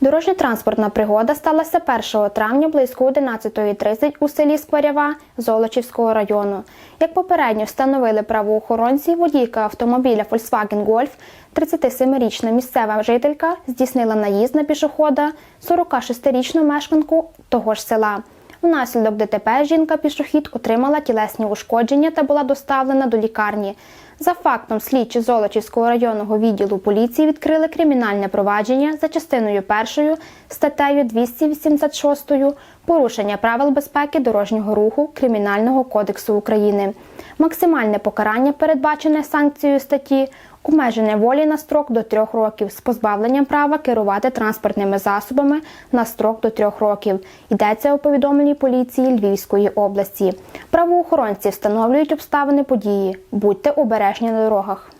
Дорожньо-транспортна пригода сталася 1 травня близько 11.30 у селі Скварява Золочівського району. Як попередньо встановили правоохоронці, водійка автомобіля Volkswagen Golf, 37-річна місцева жителька, здійснила наїзд на пішохода 46-річну мешканку того ж села. Внаслідок ДТП жінка-пішохід отримала тілесні ушкодження та була доставлена до лікарні. За фактом слідчі Золочівського районного відділу поліції відкрили кримінальне провадження за частиною першою статтею 286 порушення правил безпеки дорожнього руху Кримінального кодексу України. Максимальне покарання передбачене санкцією статті обмеження волі на строк до трьох років з позбавленням права керувати транспортними засобами на строк до трьох років. Йдеться у повідомленні поліції Львівської області. Правоохоронці встановлюють обставини події. Будьте обережні на дорогах.